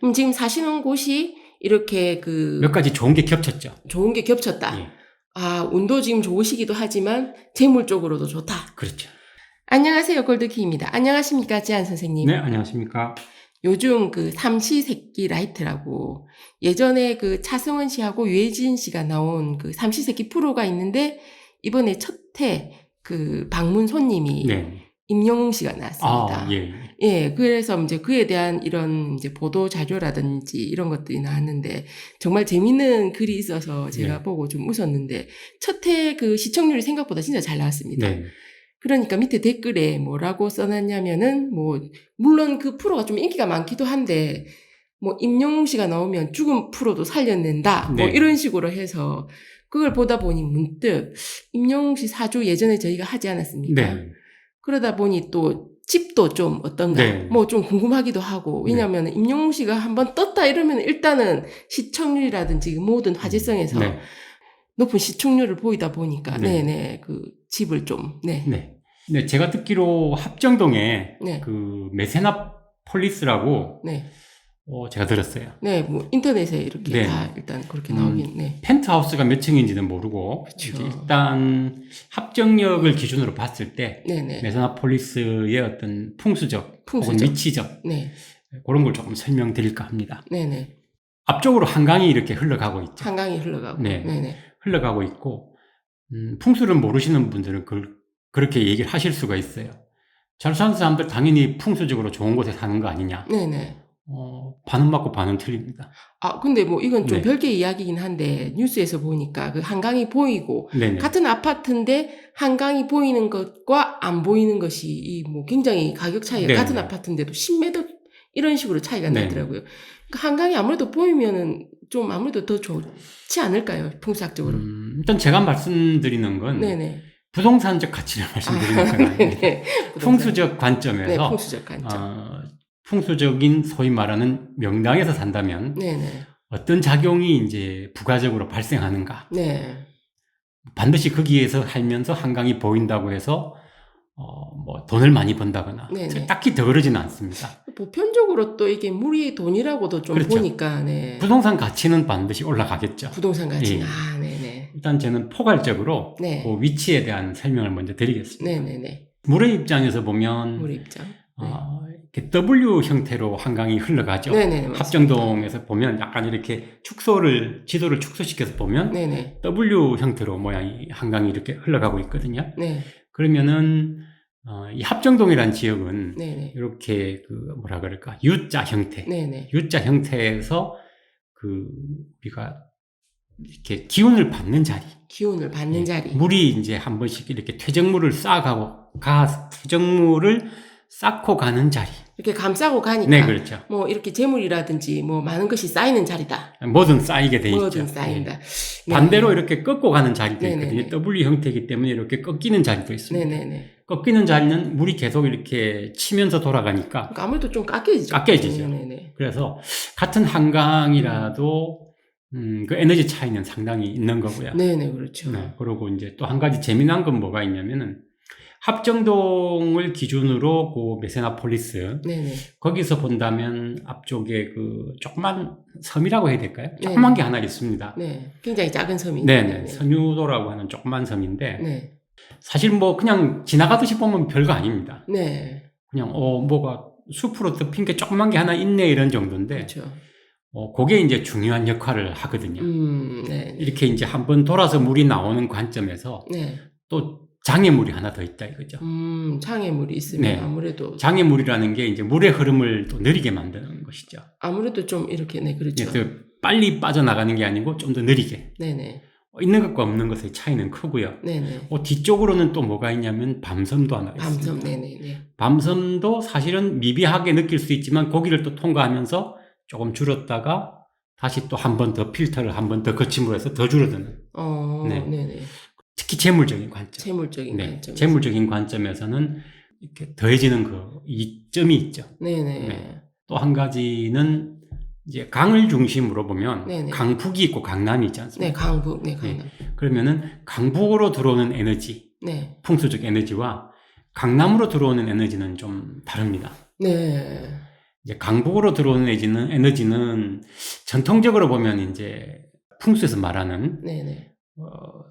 그럼 지금 사시는 곳이 이렇게 그 몇 가지 좋은 게 겹쳤죠. 좋은 게 겹쳤다. 예, 아, 운도 지금 좋으시기도 하지만 재물 쪽으로도 좋다. 그렇죠. 안녕하세요. 골드키입니다. 안녕하십니까? 지한 선생님. 네, 안녕하십니까. 요즘 그 삼시세끼 라이트라고 예전에 그 차승원 씨하고 유해진 씨가 나온 그 삼시세끼 프로가 있는데 이번에 첫해 그 방문 손님이 네. 임영웅 씨가 나왔습니다. 아, 예. 예, 그래서 이제 그에 대한 이런 이제 보도 자료라든지 이런 것들이 나왔는데 정말 재밌는 글이 있어서 제가 네. 보고 좀 웃었는데 첫 해 그 시청률이 생각보다 진짜 잘 나왔습니다. 네. 그러니까 밑에 댓글에 뭐라고 써놨냐면은 뭐 물론 그 프로가 좀 인기가 많기도 한데 뭐 임영웅 씨가 나오면 죽은 프로도 살려낸다 뭐 네. 이런 식으로 해서 그걸 보다 보니 문득 임영웅 씨 사주 예전에 저희가 하지 않았습니까? 네. 그러다 보니 또 집도 좀 어떤가 네. 뭐좀 궁금하기도 하고 왜냐하면 임영웅 씨가 한번 떴다 이러면 일단은 시청률이라든지 그 모든 화제성에서 네. 높은 시청률을 보이다 보니까 네. 네네 그 집을 좀 네. 네. 네, 제가 듣기로 합정동에 네. 그 메세나 폴리스라고 네. 어, 제가 들었어요. 네, 뭐 인터넷에 이렇게 네. 다 일단 그렇게 음, 나오긴 네. 펜트하우스가 몇 층인지는 모르고 그쵸. 이제 일단 합정역을 기준으로 봤을 때 네, 네. 메세나폴리스의 어떤 풍수적, 혹은 풍수적. 위치적 네. 그런 걸 조금 설명드릴까 합니다. 네, 네. 앞쪽으로 한강이 이렇게 흘러가고 있죠. 한강이 흘러가고. 네. 네, 네. 흘러가고 있고 음, 풍수를 모르시는 분들은 그, 그렇게 얘기를 하실 수가 있어요. 잘 사는 사람들 당연히 풍수적으로 좋은 곳에 사는 거 아니냐. 네, 네. 어, 반은 맞고 반은 틀립니다. 아, 근데 뭐 이건 좀 네. 별개의 이야기긴 한데 뉴스에서 보니까 그 한강이 보이고 네네. 같은 아파트인데 한강이 보이는 것과 안 보이는 것이 이 뭐 굉장히 가격 차이가 네. 같은 아파트인데도 10m 이런 식으로 차이가 네. 나더라고요. 그러니까 한강이 아무래도 보이면은 좀 아무래도 더 좋지 않을까요? 풍수학적으로. 음, 일단 제가 말씀드리는 건 네네. 부동산적 가치를 말씀드리는 건 아닙니다. 네네. 풍수적 네, 관점에서 풍수적 관점. 어, 풍수적인 소위 말하는 명당에서 산다면 네네. 어떤 작용이 이제 부가적으로 발생하는가. 네. 반드시 거기에서 살면서 한강이 보인다고 해서 어, 뭐 돈을 많이 번다거나 네네. 딱히 더 그러지는 않습니다. 보편적으로 또 이게 물이 돈이라고도 좀 그렇죠. 보니까 네. 부동산 가치는 반드시 올라가겠죠. 부동산 가치. 예. 아, 네네. 일단 저는 포괄적으로 네. 그 위치에 대한 설명을 먼저 드리겠습니다. 네네네. 물의 입장에서 보면 우리 입장. 네. 어, W 형태로 한강이 흘러가죠. 맞습니다. 합정동에서 보면 약간 이렇게 축소를 지도를 축소시켜서 보면 네네. W 형태로 모양이 한강이 이렇게 흘러가고 있거든요. 네. 그러면은 어, 이 합정동이라는 지역은 네네. 이렇게 그 뭐라 그럴까 U자 형태, 네네. U자 형태에서 그 우리가 이렇게 기운을 받는 자리, 기운을 받는 예, 자리. 물이 이제 한 번씩 이렇게 퇴적물을 쌓아가고 가 퇴적물을 쌓고 가는 자리. 이렇게 감싸고 가니까. 네, 그렇죠. 뭐 이렇게 재물이라든지 뭐 많은 것이 쌓이는 자리다. 뭐든 쌓이게 돼 있죠. 뭐든 쌓인다. 예. 네. 반대로 이렇게 꺾고 가는 자리도 네네네. 있거든요. W 형태이기 때문에 이렇게 꺾이는 자리도 있습니다. 네네네. 꺾이는 자리는 물이 계속 이렇게 치면서 돌아가니까 그러니까 아무래도 좀 깎여지죠. 깎여지죠. 네네네. 그래서 같은 한강이라도 음, 그 에너지 차이는 상당히 있는 거고요. 네네, 그렇죠. 네, 그리고 이제 또 한 가지 재미난 건 뭐가 있냐면은 합정동을 기준으로 그 메세나폴리스 네네. 거기서 본다면 앞쪽에 그 조그만 섬이라고 해야 될까요? 조그만 게 하나 있습니다. 네. 굉장히 작은 섬이. 네네 선유도라고 하는 조그만 섬인데 네. 사실 뭐 그냥 지나가듯이 보면 별거 아닙니다. 네. 그냥 어 뭐가 숲으로 덮인 게 조그만 게 하나 있네 이런 정도인데 그렇죠. 어 그게 이제 중요한 역할을 하거든요. 음, 네. 이렇게 이제 한번 돌아서 물이 나오는 관점에서 네. 또 장애물이 하나 더 있다 이거죠. 음, 장애물이 있으면 네. 아무래도 장애물이라는 게 이제 물의 흐름을 또 느리게 만드는 것이죠. 아무래도 좀 이렇게 네 그렇죠. 그래서 빨리 빠져나가는 게 아니고 좀 더 느리게 네네 어, 있는 것과 없는 것의 차이는 크고요. 네네 어, 뒤쪽으로는 또 뭐가 있냐면 밤섬도 하나 있습니다. 밤섬 네네네 밤섬도 사실은 미비하게 느낄 수 있지만 거기를 또 통과하면서 조금 줄었다가 다시 또 한 번 더 필터를 한 번 더 거침으로 해서 더 줄어드는 어 네. 네네 특히 재물적인 관점. 재물적인 네, 관점 재물적인 관점에서는 이렇게 더해지는 그 이점이 있죠. 네네 네. 또 한 가지는 이제 강을 중심으로 보면 네네. 강북이 있고 강남이 있지 네 않습니까? 강북 네 강남 그러면은 강북으로 들어오는 에너지, 네 풍수적 에너지와 강남으로 들어오는 에너지는 좀 다릅니다. 네. 이제 강북으로 들어오는 에너지는, 에너지는 전통적으로 보면 이제 풍수에서 말하는 네네. 어,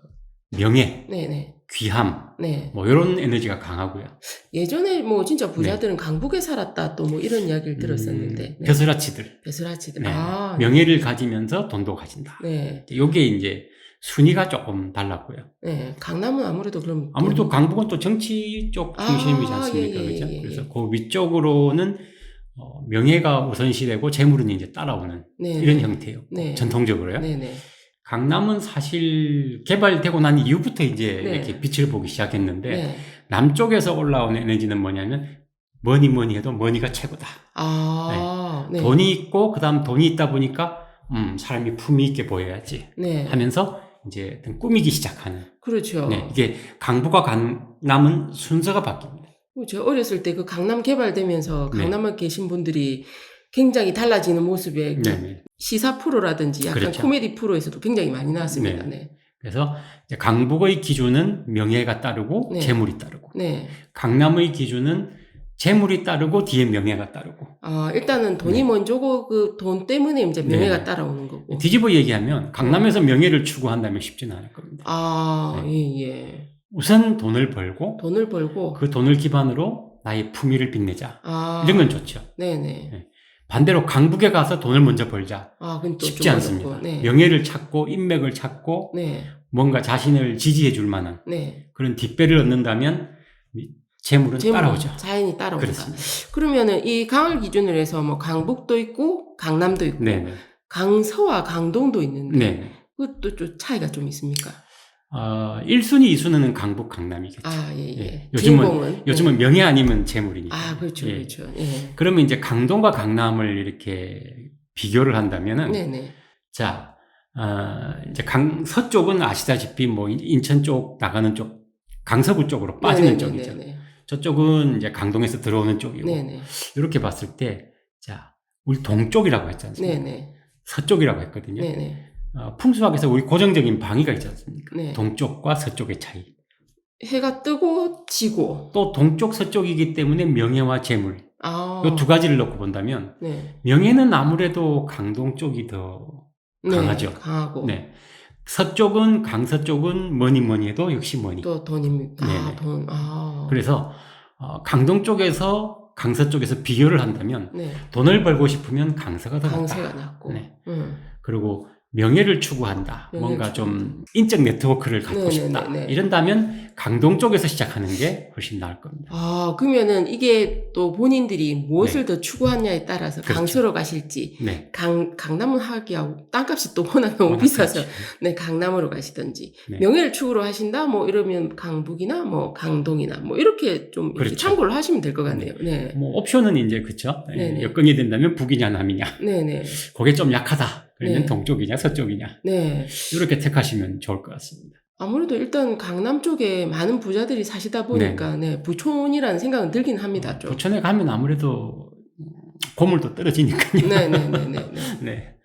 명예, 네네. 귀함, 네. 뭐 이런 에너지가 강하고요. 예전에 뭐 진짜 부자들은 강북에 살았다 또 뭐 이런 이야기를 들었었는데. 음, 네. 벼슬아치들 베스라치들. 네. 아. 명예를 가지면서 돈도 가진다. 네. 요게 이제 순위가 조금 달랐고요. 네. 강남은 아무래도 그럼. 아무래도 돈- 강북은 또 정치 쪽 아, 중심이지 않습니까? 예, 예, 그죠? 예, 예. 그래서 그 위쪽으로는 어, 명예가 우선시되고 재물은 이제 따라오는 네. 이런 형태예요. 네. 전통적으로요. 네네. 강남은 사실 개발되고 난 이후부터 이제 네. 이렇게 빛을 보기 시작했는데 네. 남쪽에서 올라오는 에너지는 뭐냐면 뭐니 뭐니 해도 머니가 최고다. 아. 네. 돈이 있고 그다음 돈이 있다 보니까 음, 사람이 품위 있게 보여야지 네. 하면서 이제 꾸미기 시작하는. 그렇죠. 네, 이게 강북과 강남은 순서가 바뀝니다. 뭐 제가 어렸을 때 그 강남 개발되면서 네. 강남에 계신 분들이 굉장히 달라지는 모습에 그 네, 네. 시사 프로라든지 약간 그렇죠. 코미디 프로에서도 굉장히 많이 나왔습니다. 네. 그래서 이제 강북의 기준은 명예가 따르고 네. 재물이 따르고 네. 강남의 기준은 재물이 따르고 뒤에 명예가 따르고 아, 일단은 돈이 네. 먼저고 그 돈 때문에 이제 명예가 네. 따라오는 거고. 뒤집어 얘기하면 강남에서 명예를 추구한다면 쉽지는 않을 겁니다. 아, 네. 예, 예. 우선 돈을 벌고 돈을 벌고. 그 돈을 기반으로 나의 품위를 빛내자. 아. 이런 건 좋죠. 네네. 반대로 강북에 가서 돈을 먼저 벌자. 아, 쉽지 좀 않습니다. 네. 명예를 찾고 인맥을 찾고 네. 뭔가 자신을 지지해 줄 만한 네. 그런 뒷배를 얻는다면 이 재물은 재물, 따라오죠. 자연이. 그렇습니다. 그러면은 이 강을 기준으로 해서 뭐 강북도 있고 강남도 있고 네네. 강서와 강동도 있는데 네. 그것도 좀 차이가 좀 있습니까? 어, 1순위, 2순위는 강북, 강남이겠죠. 아, 예, 예. 예. 요즘은- 주인공은? 요즘은 명예 아니면 재물이니까. 아, 그렇죠, 예. 그렇죠. 예. 그러면 이제 강동과 강남을 이렇게 비교를 한다면은 네네. 자, 어, 이제 강 서쪽은 아시다시피 뭐 인- 인천 쪽 나가는 쪽 강서구 쪽으로 빠지는 네네네네. 쪽이죠. 저쪽은 이제 강동에서 들어오는 쪽이고 네네. 이렇게 봤을 때 자, 우리 동쪽이라고? 네네. 서쪽이라고 했거든요. 네네. 어, 풍수학에서 우리 고정적인 방위가 있지 않습니까? 네. 동쪽과 서쪽의 차이. 해가 뜨고 지고. 또 동쪽 서쪽이기 때문에 명예와 재물 아. 이 두 가지를 놓고 본다면 네. 명예는 아무래도 강동 쪽이 더 네, 강하죠. 강하고. 네. 서쪽은 강서쪽은 뭐니 뭐니 해도 역시 뭐니. 또 돈입니까? 아, 네네. 돈. 아. 그래서 어, 강동 쪽에서 강서 쪽에서 비교를 한다면 네. 돈을 벌고 싶으면 강서가 더 강세가 낫다. 낮고. 네. 음. 그리고 명예를 추구한다. 명예를 뭔가 추구한다. 좀 인적 네트워크를 갖고 네네네네. 싶다. 이런다면 강동 쪽에서 시작하는 게 훨씬 나을 겁니다. 아, 그러면은 이게 또 본인들이 무엇을 더 추구하냐에 따라서 네. 그렇죠. 강서로 가실지, 네. 강, 강남은 하기하고 땅값이 또 워낙 너무 워낙 비싸서, 그렇죠. 네, 강남으로 가시든지, 네. 명예를 추구로 하신다, 뭐 이러면 강북이나 뭐 강동이나 뭐 이렇게 좀 이렇게 그렇죠. 참고를 하시면 될 것 같네요. 네. 뭐 옵션은 이제 그쵸 예, 네네. 여건이 된다면 북이냐 남이냐 네네. 그게 좀 약하다 그러면 네. 동쪽이냐 서쪽이냐 네. 이렇게 택하시면 좋을 것 같습니다. 아무래도 일단 강남 쪽에 많은 부자들이 사시다 보니까, 네, 부촌이라는 생각은 들긴 합니다, 좀. 부천에 가면 아무래도 고물도 떨어지니까요. 네네네 네. 네.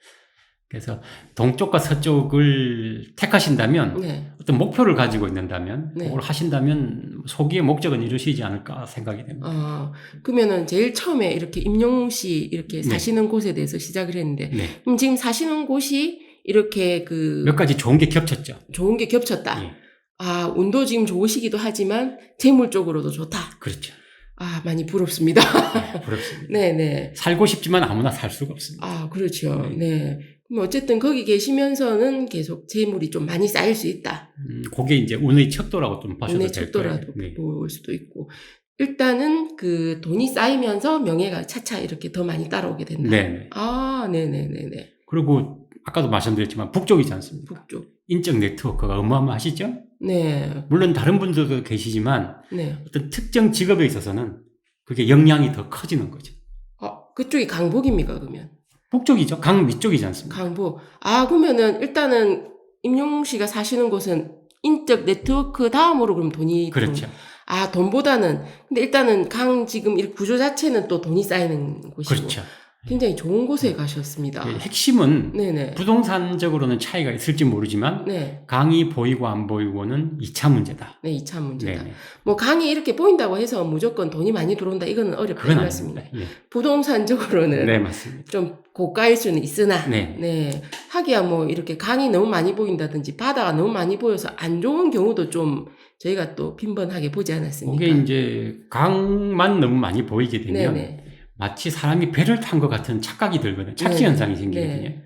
그래서 동쪽과 서쪽을 택하신다면 네. 어떤 목표를 가지고 있는다면 네. 그걸 하신다면 소기의 목적은 이루시지 않을까 생각이 됩니다. 아, 그러면은 제일 처음에 이렇게 임용웅 씨 이렇게 네. 사시는 곳에 대해서 시작을 했는데, 네. 그럼 지금 사시는 곳이 이렇게 그 몇 가지 좋은 게 겹쳤죠. 좋은 게 겹쳤다. 예. 아, 운도 지금 좋으시기도 하지만 재물적으로도 좋다. 그렇죠. 아, 많이 부럽습니다. 네, 부럽습니다. 네네. 살고 싶지만 아무나 살 수가 없습니다. 아, 그렇죠. 네. 네. 그럼 어쨌든 거기 계시면서는 계속 재물이 좀 많이 쌓일 수 있다. 음, 그게 이제 운의 척도라고 좀 보셔도 운의 될 거예요. 척도라도 네. 볼 수도 있고. 일단은 그 돈이 쌓이면서 명예가 차차 이렇게 더 많이 따라오게 된다. 네. 아, 네네네네. 그리고 아까도 말씀드렸지만 북쪽이지 않습니까? 북쪽. 인적 네트워크가 어마어마하시죠? 네. 물론 다른 분들도 계시지만 네. 어떤 특정 직업에 있어서는 그게 역량이 더 커지는 거죠. 어, 그쪽이 강북입니까, 그러면? 북쪽이죠. 강 위쪽이지 않습니까? 강북. 아, 그러면은 일단은 임용 씨가 사시는 곳은 인적 네트워크 다음으로 그럼 돈이. 좀- 그렇죠. 아, 돈보다는. 근데 일단은 강 지금 이 구조 자체는 또 돈이 쌓이는 곳이고. 그렇죠. 굉장히 좋은 곳에 가셨습니다. 예, 핵심은 네네. 부동산적으로는 차이가 있을지 모르지만 네. 강이 보이고 안 보이고는 2차 문제다. 네, 2차 문제다. 네, 뭐 강이 이렇게 보인다고 해서 무조건 돈이 많이 들어온다. 이거는 어렵다. 말씀입니다. 아닙니다. 부동산적으로는 예. 네, 맞습니다. 좀 고가일 수는 있으나 네. 네. 하기야 뭐 이렇게 강이 너무 많이 보인다든지 바다가 너무 많이 보여서 안 좋은 경우도 좀 저희가 또 빈번하게 보지 않았습니까? 그게 이제 강만 너무 많이 보이게 되면 네네. 마치 사람이 배를 탄 것 같은 착각이 들거든요. 착지 네. 현상이 생기거든요. 네.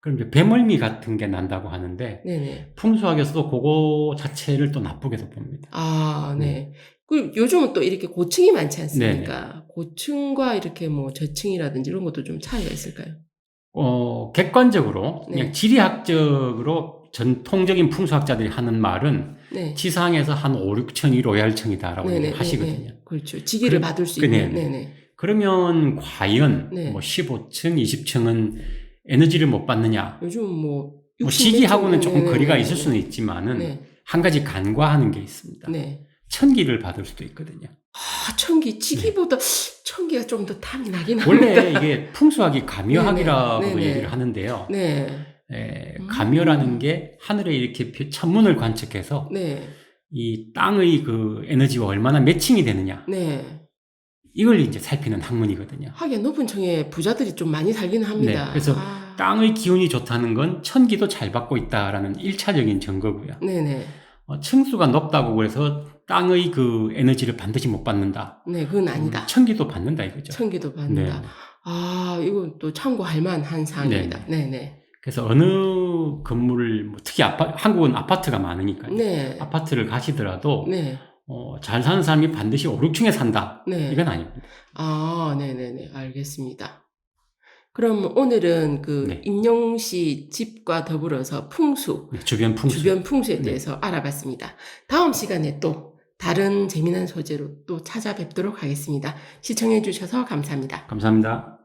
그럼 이제 배멀미 같은 게 난다고 하는데 네네. 풍수학에서도 그거 자체를 또 나쁘게도 봅니다. 아, 네. 그 요즘은 또 이렇게 고층이 많지 않습니까? 네. 고층과 이렇게 뭐 저층이라든지 이런 것도 좀 차이가 있을까요? 어, 객관적으로 네. 그냥 지리학적으로 전통적인 풍수학자들이 하는 말은 네. 지상에서 한 5, 6층이 로얄층이다라고 네네, 하시거든요. 네네. 그렇죠. 지기를 그- 받을 수 그- 있는. 네네. 그러면 과연 네. 뭐 15층, 20층은 에너지를 못 받느냐? 요즘 뭐뭐60 시기하고는 몇 조금 층, 거리가 네네네. 있을 수는 있지만은 네. 한 가지 간과하는 게 있습니다. 네. 천기를 받을 수도 있거든요. 아, 천기, 지기보다 천기가 좀 더 탐이 나긴 합니다. 원래 이게 풍수학이 네네. 네네. 얘기를 하는데요. 네. 에, 음. 감여라는 게 하늘에 이렇게 비- 천문을 관측해서 네. 이 땅의 그 에너지와 얼마나 매칭이 되느냐 네. 이걸 이제 살피는 학문이거든요. 하기야 높은 층에 부자들이 좀 많이 살기는 합니다. 네, 그래서 아. 땅의 기운이 좋다는 건 천기도 잘 받고 있다라는 일차적인 증거고요. 네네. 어, 층수가 높다고 그래서 땅의 그 에너지를 반드시 못 받는다. 네, 그건 아니다. 음, 천기도 받는다 이거죠. 천기도 받는다. 네. 아, 이건 또 참고할 만한 사항입니다. 네네. 그래서 어느 건물을 뭐 특히 아파, 한국은 아파트가 많으니까요. 네. 아파트를 가시더라도 네. 어, 잘 사는 사람이 반드시 5, 6층에 산다. 네. 이건 아닙니다. 아, 네네네. 알겠습니다. 그럼 오늘은 그 네. 임용 씨 집과 더불어서 풍수, 주변 풍수. 주변 풍수에 네. 대해서 알아봤습니다. 다음 시간에 또 다른 재미난 소재로 또 찾아뵙도록 하겠습니다. 시청해 주셔서 감사합니다. 감사합니다.